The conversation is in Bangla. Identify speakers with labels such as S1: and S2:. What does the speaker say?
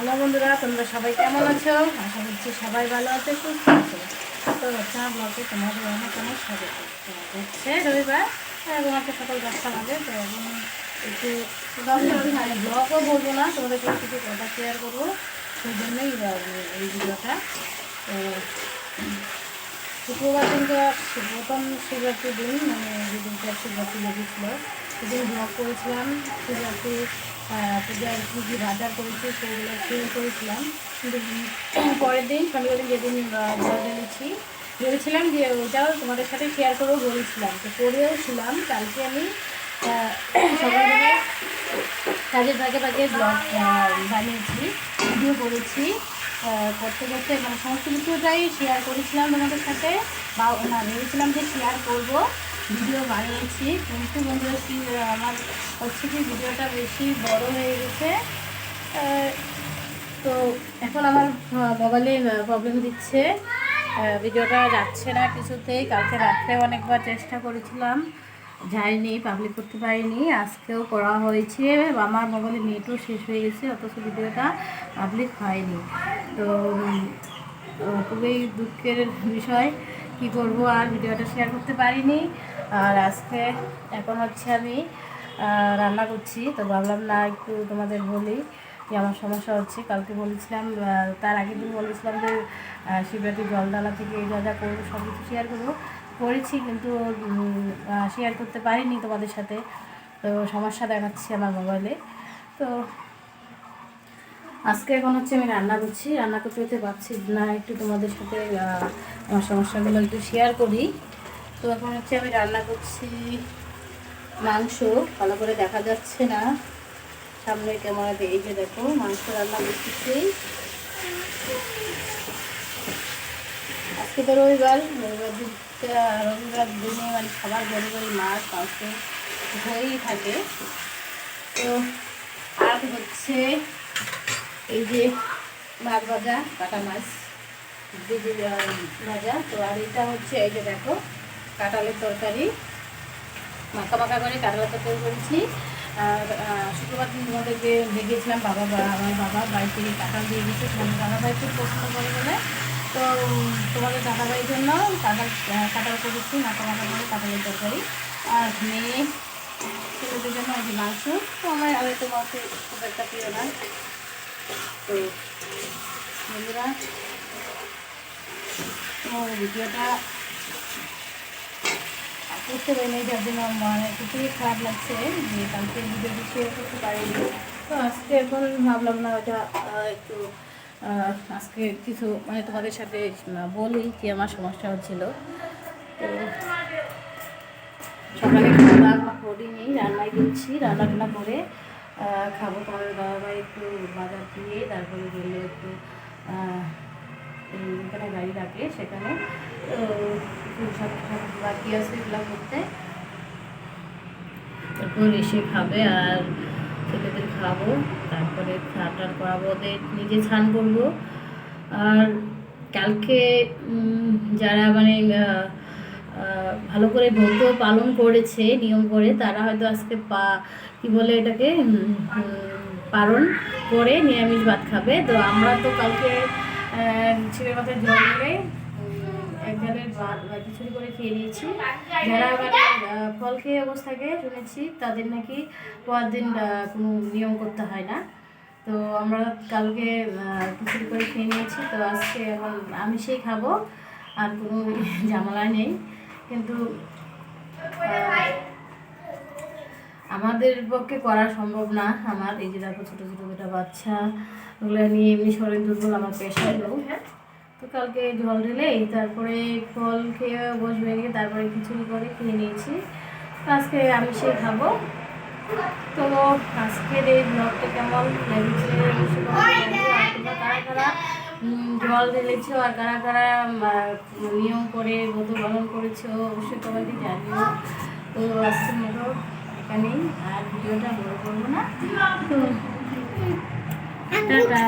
S1: হ্যালো বন্ধুরা, তোমরা সবাই কেমন আছো? আশা করছি সবাই ভালো আছে, সুস্থ আছো। তো হচ্ছে ব্লগে তোমাদের অনেক অনেক স্বাগত। হচ্ছে রবিবার এবং একটা সকাল দশটা বাজে, তো এবং একটু ব্লগও বলব না, তোমাদের সাথে কিছু কথা শেয়ার করব। সেই জন্যই এই ভিডিওটা। তো শুক্রবার দিনকে প্রথম শিবরাত্রির দিন মানে যেদিনটা শিবরাত্রি লেগেছিল সেদিন ব্লগ করেছিলাম। শিবরাত্রি পূজার কী কী বাজার করেছি সেগুলো শেয়ার করেছিলাম। কিন্তু পরের দিন, শনিবার দিন যেদিন জল ঢেলেছি, ভেবেছিলাম যে ওটাও তোমাদের সাথে শেয়ার করব বলেছিলাম। তো করেও ছিলাম, কালকে আমি সকালবেলা কাজের ফাঁকে ফাঁকে ব্লগ বানিয়েছি ভিডিও করেছি। করতে করতে মানে সমস্ত কিছুটাই শেয়ার করেছিলাম তোমাদের সাথে। বা, না, ভেবেছিলাম যে শেয়ার করব। ভিডিও বানিয়েছি। কিন্তু বন্ধুরা, কি আমার হচ্ছে কি ভিডিওটা বেশি বড় হয়ে গেছে। তো এখন আমার মোবাইলে প্রবলেম দিচ্ছে। ভিডিওটা যাচ্ছে না কিছুতেই। কালকে রাত্রে অনেকবার চেষ্টা করেছিলাম। যাইনি পাবলিক করতে পারিনি। আজকেও করা হয়েছে। আমার মোবাইলে নেটও শেষ হয়ে গেছে, অথচ ভিডিওটা পাবলিক হয়নি। তো খুবই দুঃখের বিষয়। কি করব আর ভিডিওটা শেয়ার করতে পারিনি। আর আজকে এখন হচ্ছে আমি রান্না করছি। তো ভাবলাম, না, একটু তোমাদের বলি যে আমার সমস্যা হচ্ছে। কালকে বলেছিলাম তার আগের দিন বলেছিলাম যে শিবরাত্রি জলডালা থেকে এই যা যা করব, সব কিছু শেয়ার করব। করেছি, কিন্তু শেয়ার করতে পারিনি তোমাদের সাথে। তো সমস্যা দেখাচ্ছি আমার মোবাইলে তো আজকে এখন হচ্ছে আমি রান্না করছি, রান্না করতে করতে পারছি না একটু তোমাদের সাথে আমার সমস্যাগুলো একটু শেয়ার করি। তো এখন হচ্ছে আমি রান্না করছি মাংস, ভালো করে দেখা যাচ্ছে না। সামনে ক্যামেরাতে এই যে দেখো, মাংস রান্না করতেছি। আজকে তো রবিবার রবিবার দিনটা, রবিবার দিনে মানে খাবার বড় বড় মাছ, মাংস হয়েই থাকে। তো আর হচ্ছে এই যে মাছ ভাজা কাটা মাছ ভেজে ভাজা। তো আর এটা হচ্ছে এই যে দেখো কাঁঠালের তরকারি। মাখা মাখা করে কাঁঠালের তরকারি করেছি। আর শুক্রবার দিন তোমাদেরকে দেখিয়েছিলাম বাবা বা- আমার বাবা বাড়ি থেকে কাঁঠাল দিয়ে গেছে মানে দাদা ভাই খুব পছন্দ করে বলে। তো তোমাদের দাদা ভাইয়ের জন্য কাঁঠাল আহ, কাঁঠাল করেছি মাখা মাখা করে কাঁঠালের তরকারি। আর মেয়ে ছেলেদের জন্য যে মাংস। তো আমার আমি তো মাংস খুব একটা প্রিয় না। তো বন্ধুরা তোমার ভিডিওটা করতে পারি নাই যার জন্য আমার খুবই খারাপ লাগছে যে কালকে ভিডিওটি শেয়ার করতে পারিনি। তো আজকে এখন ভাবলাম না ওটা একটু আজকে কিছু মানে তোমাদের সাথে বলি কি আমার সমস্যা হচ্ছিল। তো সকালে দাওয়া করিনি, রান্নায় দিচ্ছি রান্না টান্না করে খাব তোমাদের দাদাভাই একটু বাজার দিয়ে, তারপরে গেলে একটু যেখানে গাড়ি রাখে সেখানে সব বাকি আছে এগুলো করতে। তারপর এসে খাবে আর ছেলেদের খাব, তারপরে স্নান টান করাবো, ওদের নিজে স্নান করব। আর কালকে যারা মানে ভালো করে ব্রত পালন করেছে, নিয়ম করে। তারা হয়তো আজকে পা, কি বলে এটাকে পালন করে নিরামিষ ভাত খাবে। তো আমরা তো কালকে ছেলের মাথায় জল দিলে এক জলের ভাত খিচুড়ি করে খেয়ে নিয়েছি। যারা মানে ফল খেয়ে অবস্থাকে শুনেছি তাদের নাকি পরের দিন কোনো নিয়ম করতে হয় না। তো আমরা কালকে খিচুড়ি করে খেয়ে নিয়েছি। তো আজকে এখন আমি সেই খাব। আর কোনো ঝামেলা নেই। কিন্তু আমাদের পক্ষে করা সম্ভব না। আমার এই যে দেখো ছোটো ছোটো দুটো বাচ্চা, ওগুলো নিয়ে এমনি শরীর দুর্বল, আমার প্রেশার লো তো কালকে জল ঢেলেই, তারপরে ফল খেয়ে বসবে, গিয়ে তারপরে খিচুড়ি করে খেয়ে নিয়েছি। তো আজকে আমি সে খাব। তো আজকের এই ব্লগটা কেমন লেগেছে? জল ঢেলেছো আর কারা কারা নিয়ম করে ব্রত পালন করেছ অবশ্যই তোমাকে জানিও তো আজকের মতো এখানেই আর ভিডিওটা বড় করব না। তো টাটা।